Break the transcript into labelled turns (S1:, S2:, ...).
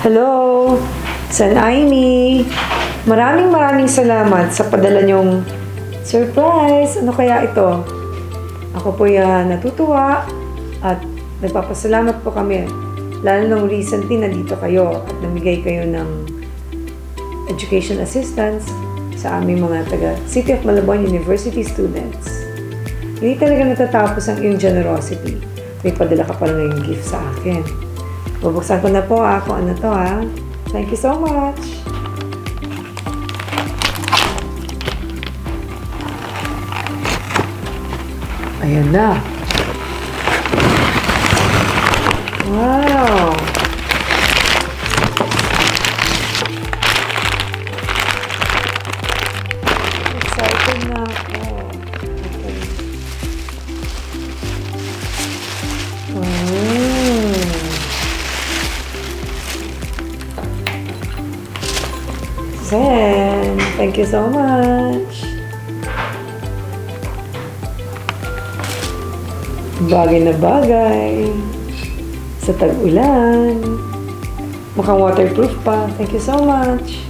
S1: Hello, San Aimee. Maraming maraming salamat sa padala niyong surprise. Ano kaya ito? Ako po yan natutuwa at nagpapasalamat po kami. Lalo nung recently nandito kayo at namigay kayo ng education assistance sa aming mga taga City of Malabon University students. Hindi talaga natatapos ang iyong generosity. May padala ka pala ngayong gift sa akin. Bubuksan ko na po ah, kung ano to ah. Thank you so much. Ayan na. Wow! Excited na Zen, thank you so much. Bagay na bagay. Sa tag-ulan. Mukhang waterproof pa. Thank you so much.